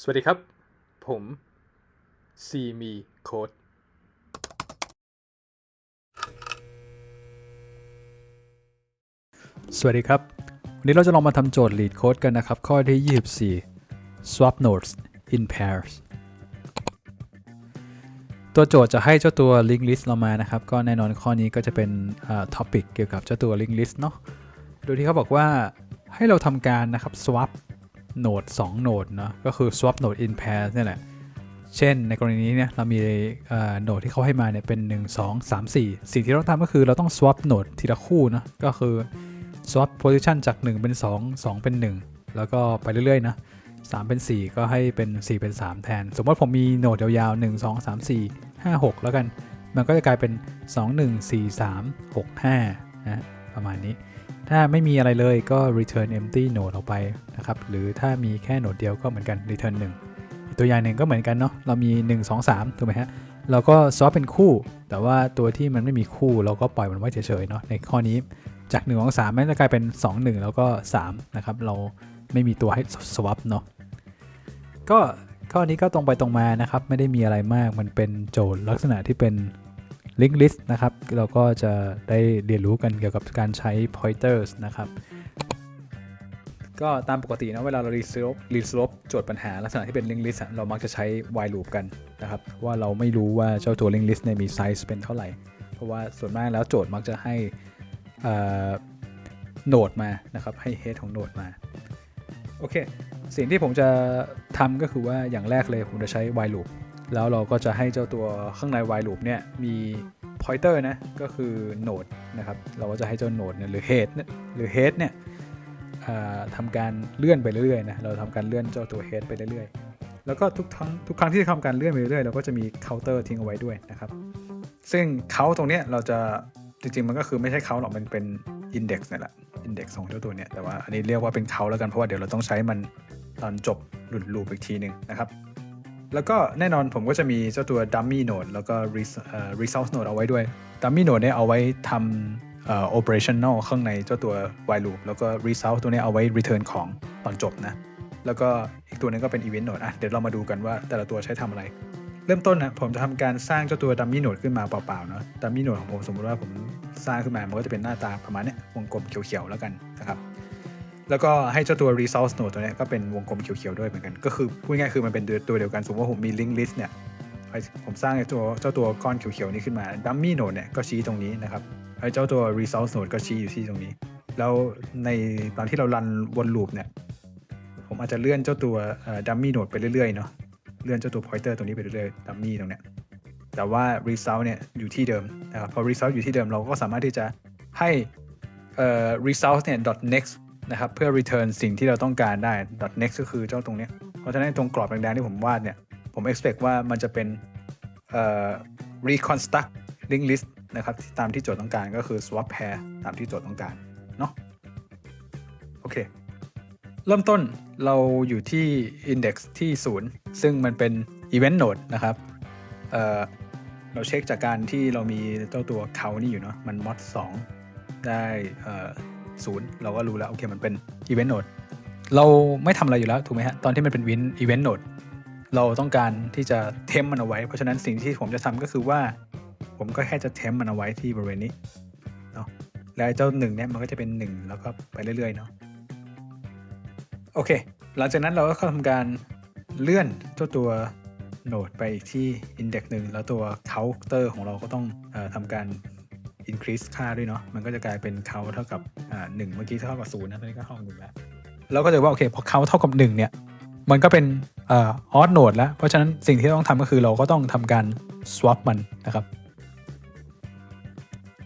สวัสดีครับ ผมซีมีโค้ดสวัสดีครับ วันนี้เราจะลองมาทำโจทย์ lead code กันนะครับ ข้อที่ 24 swap nodes in pairs ตัวโจทย์จะให้เจ้าตัว link list เรามานะครับ ก็แน่นอนข้อนี้ก็จะเป็น topic เกี่ยวกับเจ้าตัว link list เนาะโดยที่เขาบอกว่าให้เราทำการนะครับ swap โหนด2โหนดเนาะก็คือ swap node in pairs นี่แหละ เช่นในกรณีนี้เนี่ยเรามีโหนดที่เขาให้มาเนี่ยเป็น 1 2 3 4 สิ่งที่เราต้องทำก็คือเราต้อง swap โหนดทีละคู่นะก็คือ swap position จาก 1 เป็น 2 2 เป็น 1 แล้วก็ไปเรื่อยๆนะ3 เป็น 4 ก็ให้เป็น 4 เป็น 3 แทน สมมติผมมีโหนดยาวๆ 1 2 3 4 5 6 แล้วกัน มันก็จะกลายเป็น 2 1 4 3 6 5นะประมาณนี้ ถ้าไม่มีอะไรเลยก็ return empty node ออกไปนะครับ หรือถ้ามีแค่โหนดเดียวก็เหมือนกัน return 1 อีกตัวอย่างหนึ่งก็เหมือนกันเนาะ เรามี 1 2 3 ถูกไหมฮะ เราก็ swap เป็นคู่ แต่ว่าตัวที่มันไม่มีคู่เราก็ปล่อยมันไว้เฉยๆเนาะ ในข้อนี้จาก1 2 3มันจะกลายเป็น 2 1 แล้วก็ 3 นะครับ เราไม่มีตัวให้ swap เนาะ ก็ข้อนี้ก็ตรงไปตรงมานะครับ ไม่ได้มีอะไรมาก มันเป็นโจทย์ลักษณะที่เป็น link list นะครับ เราก็จะได้เรียนรู้กันเกี่ยวกับการใช้ pointers นะครับก็ตามปกตินะเวลาเรา resolve resolve โจทย์ปัญหาลักษณะที่เป็น link list อะเรามักจะใช้ while loop กันนะครับว่าเราไม่รู้ว่าเจ้าตัว link list เนี่ยมี size เป็นเท่าไหร่ เพราะว่าส่วนมากแล้วโจทย์มักจะให้โหนดมานะครับให้ head ของโหนดมาโอเคสิ่งที่ผมจะทำก็คือว่าอย่างแรกเลยผมจะใช้ while loop แล้วเราก็จะให้เจ้าตัวข้างใน while loop เนี่ยมี pointer นะก็คือ node นะครับเราก็จะให้เจ้า node เนี่ยหรือ head เนี่ยหรือ head เนี่ยทำการเลื่อนไปเรื่อยๆนะเราทำการเลื่อนเจ้าตัว head ไปเรื่อยๆ แล้วก็ทุกครั้งทุกครั้งที่ทำการเลื่อนไปเรื่อยๆเราก็จะมี counter ทิ้งเอาไว้ด้วยนะครับซึ่งเขาตรงเนี้ยเราจะจริงๆมันก็คือไม่ใช่เขาหรอกมันเป็น index นี่แหละ index ของเจ้าตัวเนี้ยแต่ว่าอันนี้เรียกว่าเป็นเขาแล้วกันเพราะว่าเดี๋ยวเราต้องใช้มันตอนจบหลุดลูปอีกทีหนึ่งนะครับ แล้วก็แน่นอนผมก็จะมีเจ้าตัว dummy node แล้วก็ res- เอ่อ result node เอาไว้ด้วย dummy node เนี่ยเอาไว้ทำเอ่อ operational ข้างในเจ้าตัว while loop แล้วก็ result ตัวนี้เอาไว้ return ของตอนจบนะ แล้วก็อีกตัวหนึงก็เป็น event node อะเดี๋ยวเรามาดูกันว่าแต่ละตัวใช้ทำอะไร เริ่มต้นนะผมจะทำการสร้างเจ้าตัว dummy node ขึ้นมาเปล่าๆเนาะ dummy node ของผมสมมติว่าผมสร้างขึ้นมามันก็จะเป็นหน้าตาประมาณนี้วงกลมเขียวๆแล้วกันนะครับ แล้วก็ให้เจ้าตัว resource node ตัวนี้ก็เป็นวงกลมเขียวๆด้วยเหมือนกัน ก็คือพูดง่ายๆคือมันเป็นตัวเดียวกัน สมมติว่าผมมี link list เนี่ยผมสร้างไอ้ตัวเจ้าตัวก้อนเขียวๆนี้ขึ้นมา dummy node เนี่ยก็ชี้ตรงนี้นะครับไอ้เจ้าตัว resource node ก็ชี้อยู่ที่ตรงนี้ แล้วในตอนที่เรารันวนลูปเนี่ยผมอาจจะเลื่อนเจ้าตัว dummy node ไปเรื่อยๆเนาะเลื่อนเจ้าตัว pointer ตรงนี้ไปเรื่อยๆ dummy ตรงเนี้ยแต่ว่า result เนี่ยอยู่ที่เดิมนะครับพอ result อยู่ที่เดิมเราก็สามารถที่จะให้ result เนี่ย dot next นะครับเพื่อ return สิ่งที่เราต้องการได้ dot next ก็คือเจ้าตรงนี้เพราะฉะนั้นตรงกรอบแดงๆที่ผมวาดเนี่ย ผม expect ว่ามันจะเป็นเอ่อ reconstruct link list นะครับตามที่โจทย์ต้องการก็คือ swap pair ตามที่โจทย์ต้องการเนาะโอเค เริ่มต้นเราอยู่ที่ index ที่ 0 ซึ่งมันเป็น event node นะครับเอ่อเราเช็คจากการที่เรามีเจ้าตัวเขานี่อยู่เนาะมัน mod 2 ได้เอ่อ ศูนย์เราก็รู้แล้วโอเคมันเป็น event node เราไม่ทำอะไรอยู่แล้วถูกไหมฮะตอนที่มันเป็น win event node เราต้องการที่จะเทมมันเอาไว้ เพราะฉะนั้นสิ่งที่ผมจะทำก็คือว่า ผมก็แค่จะเทมมันเอาไว้ที่บริเวณนี้เนาะแล้วเจ้าหนึ่งเนี่ยมันก็จะเป็น 1 แล้วก็ไปเรื่อยๆเนาะโอเค หลังจากนั้นเราก็ทำการเลื่อนเจ้าตัวโนดไปอีกที่ index หนึ่งแล้วตัว counter ของเราก็ต้องออทำการ increase ค่าด้วยเนาะมันก็จะกลายเป็น count เท่ากับอ่าหนึ่งเมื่อกี้เท่ากับศูนย์นะตอนนี้ก็เท่ากับหนึ่งแล้วเราก็จะว่าโอเคพอ count เท่ากับหนึ่งเนี่ยมันก็เป็นอ่อ odd node แล้ว เพราะฉะนั้นสิ่งที่ต้องทำก็คือเราก็ต้องทำการ swap มันนะครับ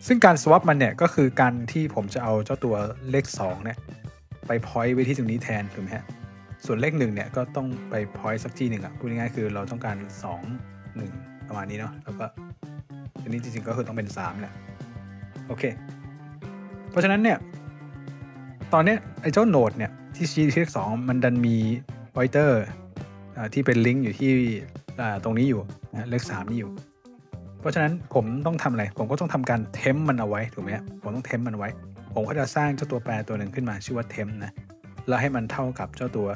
ซึ่งการ swap มันเนี่ยก็คือการที่ผมจะเอาเจ้าตัวเลข2เนี่ยไปพอยต์ไว้ที่ตรงนี้แทนถูกไหมฮะส่วนเลขหนึ่งเนี่ยก็ต้องไปพอยต์สักที่หนึ่งอะพูดง่ายๆคือเราต้องการ 2 1 ประมาณนี้เนาะแล้วก็อันนี้จริงๆก็คือต้องเป็น3แหละ โอเค เพราะฉะนั้นเนี่ย ตอนนี้ไอ้เจ้าโนดเนี่ยที่ชี้ที่เลขสองมันดันมีพอยเตอร์ที่เป็นลิงก์อยู่ที่ตรงนี้อยู่นะเลขสามนี่อยู่ เพราะฉะนั้นผมต้องทำอะไร ผมก็ต้องทำการเทมมันเอาไว้ถูกไหมผมต้องเทมมันไว้ ผมก็จะสร้างเจ้าตัวแปรตัวหนึ่งขึ้นมาชื่อว่าเทมนะแล้วให้มันเท่ากับเจ้าตัว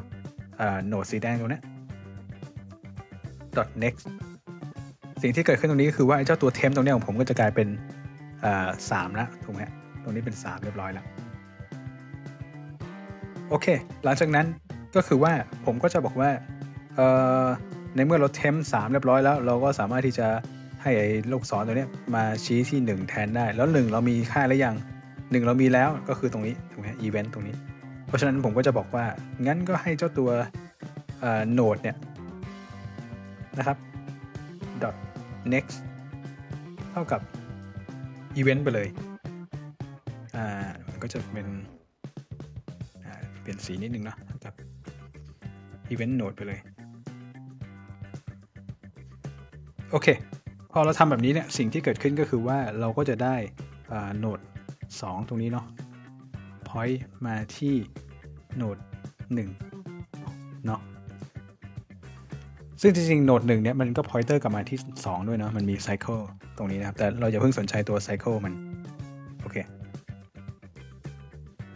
โหนดสีแดงตรงนี้ dot next สิ่งที่เกิดขึ้นตรงนี้ก็คือว่าไอ้เจ้าตัวเทมตรงเนี้ยของผมก็จะกลายเป็น สามแล้วถูกไหมตรงนี้เป็นสามเรียบร้อยแล้ว โอเค หลังจากนั้นก็คือว่าผมก็จะบอกว่าในเมื่อเราเทมสามเรียบร้อยแล้ว เราก็สามารถที่จะให้ไอ้ลูกศรตัวนี้มาชี้ที่ 1 แทนได้ แล้ว 1 เรามีค่าหรือยัง 1 เรามีแล้วก็คือตรงนี้ถูกไหมอีเวนต์ตรงนี้ เพราะฉะนั้นผมก็จะบอกว่า งั้นก็ให้เจ้าตัวโนดเนี่ยนะครับ dot next เท่ากับ event ไปเลย อ่า มันก็จะเป็น อ่า เปลี่ยนสีนิดนึงเนาะเท่ากับ event node ไปเลย โอเค พอเราทำแบบนี้เนี่ย สิ่งที่เกิดขึ้นก็คือว่าเราก็จะได้อ่า node 2ตรงนี้เนาะ point มาที่ node 1เนาะ ซึ่งจริงๆ node 1เนี่ยมันก็ pointer กลับมาที่ 2 ด้วยเนาะมันมี cycle ตรงนี้นะครับ แต่เราอย่าเพิ่งสนใจตัว cycle มัน โอเค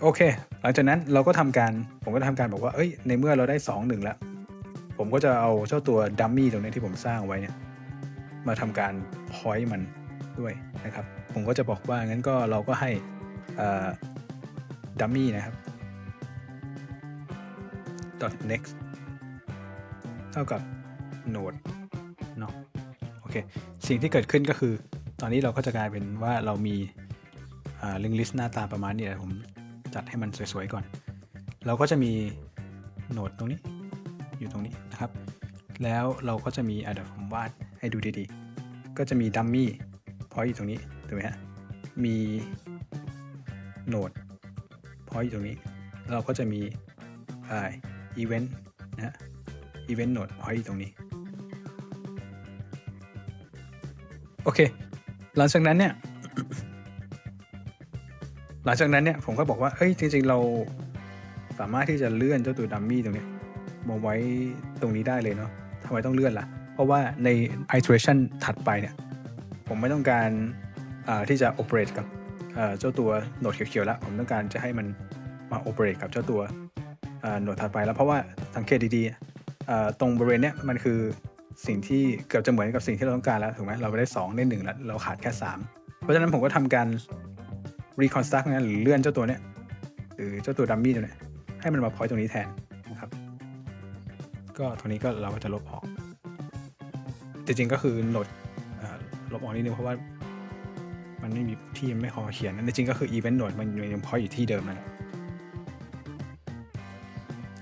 โอเค หลังจากนั้นเราก็ทำการ ผมก็ทำการบอกว่า เอ้ย ในเมื่อเราได้ 2 1 แล้ว ผมก็จะเอาเจ้าตัวดัมมี่ตรงนี้ที่ผมสร้างไว้เนี่ย มาทำการ point มันด้วยนะครับ ผมก็จะบอกว่า งั้นก็เราก็ให้ดัมมี่นะครับ next เท่ากับ node เนาะโอเค สิ่งที่เกิดขึ้นก็คือ ตอนนี้เราก็จะกลายเป็นว่าเรามีลิงลิสต์หน้าตาประมาณนี้ผมจัดให้มันสวยๆก่อน เราก็จะมีโหนดตรงนี้อยู่ตรงนี้นะครับ แล้วเราก็จะมีอะเดี๋ยวผมวาดให้ดูดีๆ ก็จะมีดัมมี่พอยต์อยู่ตรงนี้ถูกไหมฮะ มีโหนดพอยต์อยู่ตรงนี้ เราก็จะมีอ่าอีเวนต์นะฮะอีเวนต์โหนดพอยต์อยู่ตรงนี้ อเค หลังจากนั้นเนี่ย หลังจากนั้นเนี่ย ผมก็บอกว่าเอ้ยจริง ๆ เราสามารถที่จะเลื่อนเจ้าตัวดัมมี่ตรงนี้มาไว้ตรงนี้ได้เลยเนาะทำไมต้องเลื่อนล่ะ เพราะว่าใน iteration ถัดไปเนี่ย ผมไม่ต้องการที่จะ operate กับเจ้าตัวโหนดเขียวๆแล้ว ผมต้องการจะให้มันมา operate กับเจ้าตัวโหนดถัดไปแล้วเพราะว่าสังเกตดีๆตรงบริเวณเนี้ยมันคือ สิ่งที่เกือบจะเหมือนกับสิ่งที่เราต้องการแล้วถูกไหมเราได้ 2 ได้1แล้วเราขาดแค่ 3 เพราะฉะนั้นผมก็ทำการ reconstruct นะหรือเลื่อนเจ้าตัวเนี้ยหรือเจ้าตัวดัมมี่ตัวเนี้ยให้มันมาพอยตรงนี้แทนนะครับก็ตรงนี้ก็เราก็จะลบออก จริงๆก็คือโหลดลบออกนิดนึงเพราะว่ามันไม่มีที่ไม่พอเขียนนะจริงก็คือ event node มันยังพอยอยู่ที่เดิมนั่นแหละ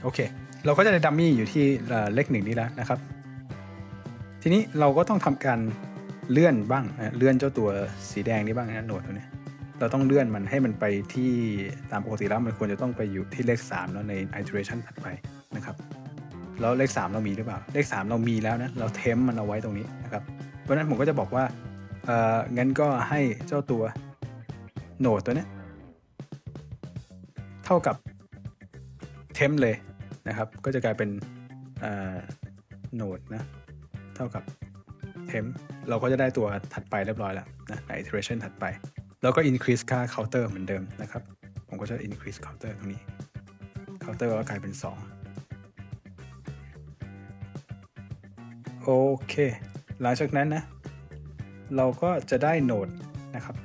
โอเค เราก็จะได้ดัมมี่อยู่ที่เอ่อเลขหนึ่งนี้แล้วนะครับ ทีนี้เราก็ต้องทำการเลื่อนบ้างนะเลื่อนเจ้าตัวสีแดงนี้บ้างนะโหนดตัวนี้เราต้องเลื่อนมันให้มันไปที่ตามปกติแล้วมันควรจะต้องไปอยู่ที่เลข3แล้วใน iteration ถัดไปนะครับแล้วเลข 3 เรามีหรือเปล่า เลข 3 เรามีแล้วนะเราเทมมันเอาไว้ตรงนี้นะครับเพราะฉะนั้นผมก็จะบอกว่าเอ่องั้นก็ให้เจ้าตัวโหนดตัวนี้เท่ากับเทมเลยนะครับ ก็จะกลายเป็นโหนดนะ เท่ากับเทมเราก็จะได้ตัวถัดไปเรียบร้อยแล้วนะใน iteration ถัดไป แล้วก็ increase ค่า counter เหมือนเดิมนะครับ ผมก็จะ increase counter ตรงนี้ counter ก็กลายเป็น 2 โอเค หลังจากนั้นนะ เราก็จะได้โหนดนะครับ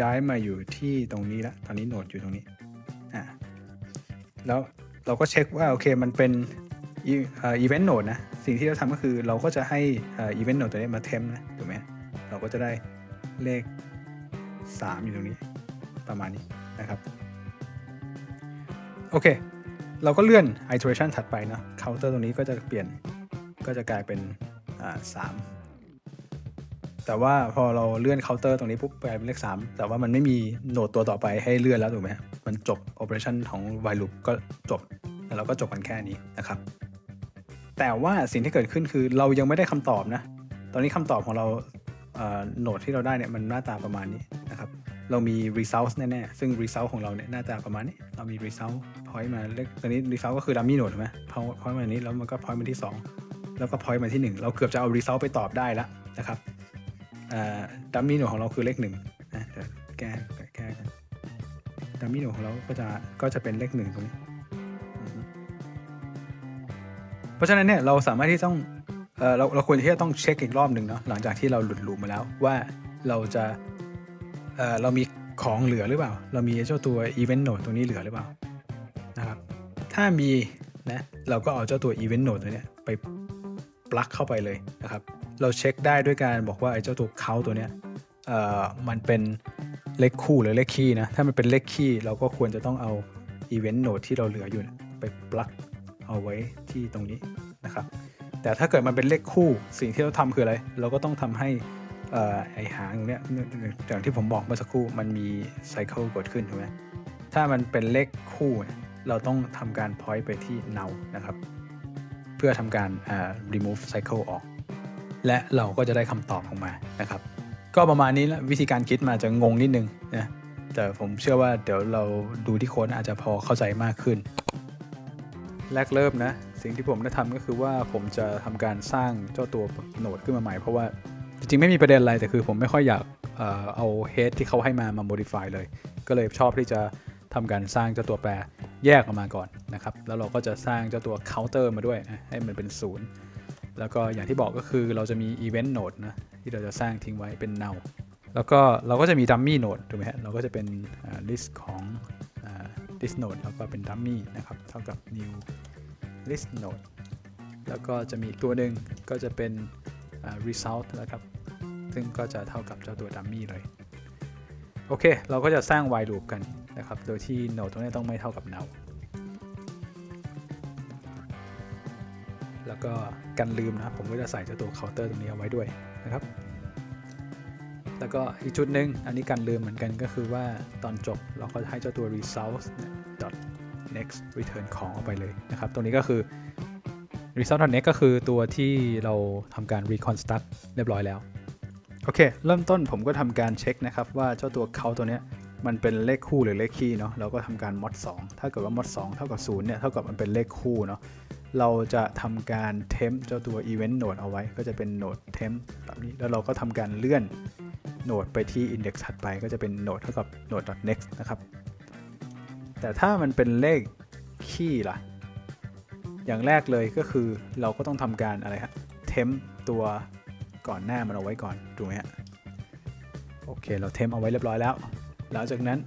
ย้ายมาอยู่ที่ตรงนี้แล้ว ตอนนี้โหนดอยู่ตรงนี้อ่าแล้วเราก็เช็คว่า โอเคมันเป็นอีเวนต์โหนดนะ สิ่งที่เราทำก็คือเราก็จะให้อีเวนต์โหนดตัวนี้มาเทมนะถูกไหมเราก็จะได้เลข 3 อยู่ตรงนี้ประมาณนี้นะครับ โอเค เราก็เลื่อน iteration ถัดไปเนาะ counter ตรงนี้ก็จะเปลี่ยนก็จะกลายเป็นสามแต่ว่าพอเราเลื่อน counter ตรงนี้ปุ๊บกลายเป็นเลข 3 แต่ว่ามันไม่มีโหนดตัวต่อไปให้เลื่อนแล้วถูกไหมมันจบ operation ของ while loop ก็จบ แล้วเราก็จบกันแค่นี้นะครับ แต่ว่าสิ่งที่เกิดขึ้นคือเรายังไม่ได้คำตอบนะ ตอนนี้คำตอบของเราโหนดที่เราได้เนี่ยมันหน้าตาประมาณนี้นะครับ เรามี result แน่ๆ ซึ่ง result ของเราเนี่ยหน้าตาประมาณนี้ เรามี result point มาเลขตอนนี้ result ก็คือ dummy node ใช่ไหม point point มานี้แล้วมันก็ point มาที่ 2 แล้วก็ point มาที่ 1 เราเกือบจะเอา result ไปตอบได้แล้วนะครับ dummy node ของเราคือเลข1นะเดี๋ยวแก้แก้กัน dummy node ของเราก็จะก็จะเป็นเลข1ตรงนี้ ราะฉะนั้นเนี่ยเราสามารถที่ต้องเออเราเราควรที่จะต้องเช็คอีกรอบหนึ่งเนาะหลังจากที่เราหลุดลูปมาแล้วว่าเราจะเออเรามีของเหลือหรือเปล่า เรามีเจ้าตัว event node ตรงนี้เหลือหรือเปล่านะครับถ้ามีนะเราก็เอาเจ้าตัว event node ตัวเนี้ยไปปลั๊กเข้าไปเลยนะครับ เราเช็คได้ด้วยการบอกว่าไอ้เจ้าตัว count ตัวเนี้ยเอ่อมันเป็นเลขคู่หรือเลขคี่นะ ถ้ามันเป็นเลขคี่เราก็ควรจะต้องเอา event node ที่เราเหลืออยู่ ไปปลั๊ก เอาไว้ที่ตรงนี้นะครับ แต่ถ้าเกิดมันเป็นเลขคู่สิ่งที่เราทำคืออะไร เราก็ต้องทำให้อ่อไอหางตรงเนี้ยอย่างที่ผมบอกเมื่อสักครู่มันมีไซเคิลเกิดขึ้นถูกไหมถ้ามันเป็นเลขคู่เราต้องทำการ point ไปที่ null นะครับ เพื่อทำการอ่า remove cycle ออก และเราก็จะได้คำตอบออกมานะครับ ก็ประมาณนี้ละวิธีการคิดมาจะงงนิดนึงนะแต่ผมเชื่อว่าเดี๋ยวเราดูที่โค้ดอาจจะพอเข้าใจมากขึ้น แรกเริ่มนะ สิ่งที่ผมได้ทำก็คือว่าผมจะทำการสร้างเจ้าตัวโหนดขึ้นมาใหม่ เพราะว่าจริงๆไม่มีประเด็นอะไร แต่คือผมไม่ค่อยอยากเอ่อเอา head ที่เขาให้มามา modify เลย ก็เลยชอบที่จะทำการสร้างเจ้าตัวแปรแยกออกมาก่อนนะครับ แล้วเราก็จะสร้างเจ้าตัว counter มาด้วยนะให้มันเป็นศูนย์แล้วก็อย่างที่บอกก็คือเราจะมี event node นะที่เราจะสร้างทิ้งไว้เป็น null แล้วก็เราก็จะมี dummy node ถูกไหมฮะ เราก็จะเป็น list ของ list node แล้วก็เป็น dummy นะครับ เท่ากับ new list node แล้วก็จะมีอีกตัวหนึ่งก็จะเป็น result นะครับ ซึ่งก็จะเท่ากับเจ้าตัว dummy เลย โอเค เราก็จะสร้าง while loop กันนะครับ โดยที่ node ตรงนี้ต้องไม่เท่ากับ null แล้วก็กันลืมนะ ผมก็จะใส่เจ้าตัว counter ตรงนี้เอาไว้ด้วยนะครับ แล้วก็อีกชุดหนึ่งอันนี้กันลืมเหมือนกันก็คือว่าตอนจบเราก็ให้เจ้าตัว result dot next return ของออกไปเลยนะครับ ตรงนี้ก็คือ result dot next ก็คือตัวที่เราทำการ reconstruct เรียบร้อยแล้ว โอเค เริ่มต้นผมก็ทำการเช็คนะครับ ว่าเจ้าตัวเขาตัวเนี้ยมันเป็นเลขคู่หรือเลขคี่เนาะเราก็ทำการ mod 2 ถ้าเกิดว่า mod 2 เท่ากับ0เนี่ยเท่ากับมันเป็นเลขคู่เนาะเราจะทำการ temp เจ้าตัว event node เอาไว้ ก็จะเป็น node temp แบบนี้แล้วเราก็ทำการเลื่อน โหนดไปที่ index ถัดไปก็จะเป็นโหนดเท่ากับ node next นะครับ แต่ถ้ามันเป็นเลขคี่ล่ะ อย่างแรกเลยก็คือเราก็ต้องทำการอะไรฮะ temp ตัวก่อนหน้ามันเอาไว้ก่อน ถูกไหมฮะ โอเค เรา temp เอาไว้เรียบร้อยแล้ว หลังจากนั้น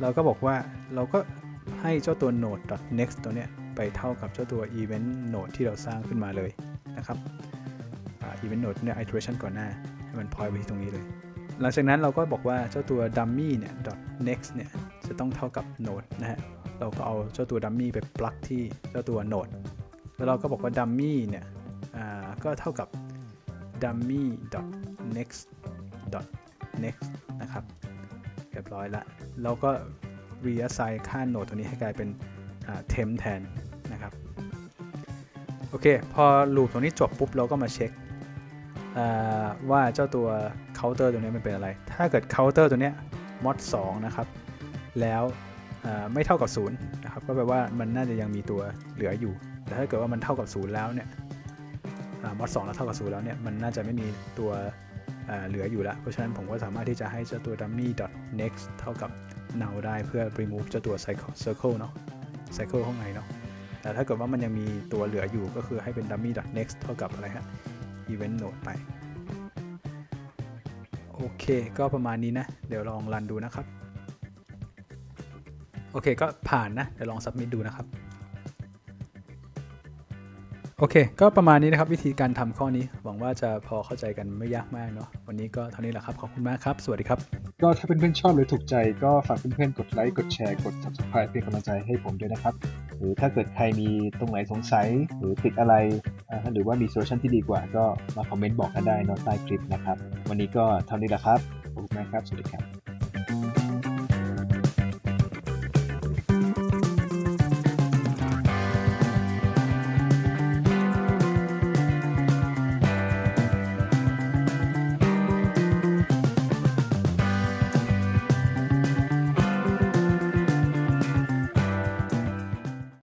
เราก็บอกว่าเราก็ให้เจ้าตัว node next ตัวเนี้ยไปเท่ากับเจ้าตัว event node ที่เราสร้างขึ้นมาเลยนะครับอ่า event node เนี่ย iteration ก่อนหน้า ให้มัน point ไปที่ตรงนี้เลย หลังจากนั้นเราก็บอกว่าเจ้าตัว dummy เนี่ย dot next เนี่ย จะต้องเท่ากับ node นะฮะ เราก็เอาเจ้าตัว dummy ไปปลักที่เจ้าตัว node แล้วเราก็บอกว่า dummy เนี่ยอ่าก็เท่ากับ dummy dot next dot next นะครับ เรียบร้อยละ เราก็ reassign ค่า node ตัวนี้ให้กลายเป็น temp แทนนะครับ โอเค พอ loop ตรงนี้จบปุ๊บเราก็มาเช็ค ว่าเจ้าตัว counter ตัวนี้มันเป็นอะไร ถ้าเกิด counter ตัวนี้ย mod 2นะครับ แล้วไม่เท่ากับ0นะครับ ก็แปลว่ามันน่าจะยังมีตัวเหลืออยู่ แต่ถ้าเกิดว่ามันเท่ากับ 0 แล้วเนี่ยอ่า mod 2แล้วเท่ากับ0แล้วเนี่ย มันน่าจะไม่มีตัวเหลืออยู่แล้ว เพราะฉะนั้นผมก็สามารถที่จะให้เจ้าตัว dummy dot next เท่ากับ null ได้เพื่อ remove เจ้าตัว circle เนาะ cycle ข้างในเนาะ แต่ถ้าเกิดว่ามันยังมีตัวเหลืออยู่ก็คือให้เป็น dummy dot next เท่ากับอะไรฮะ event node ไป โอเค ก็ประมาณนี้นะ เดี๋ยวลองรันดูนะครับ โอเคก็ผ่านนะ เดี๋ยวลอง submit ดูนะครับ โอเค ก็ประมาณนี้นะครับ วิธีการทำข้อนี้ หวังว่าจะพอเข้าใจกันไม่ยากมากเนาะ วันนี้ก็เท่านี้แหละครับ ขอบคุณมากครับ สวัสดีครับ ก็ถ้าเพื่อนๆชอบหรือถูกใจก็ฝากเพื่อนๆกดไลค์ กดแชร์ กด subscribe เป็นกำลังใจให้ผมด้วยนะครับ หรือถ้าเกิดใครมีตรงไหนสงสัย หรือติดอะไร หรือว่ามีโซลูชันที่ดีกว่าก็มาคอมเมนต์บอกกันได้นอตใต้คลิปนะครับ วันนี้ก็เท่านี้แหละครับขอบคุณมากครับ สวัสดีครับ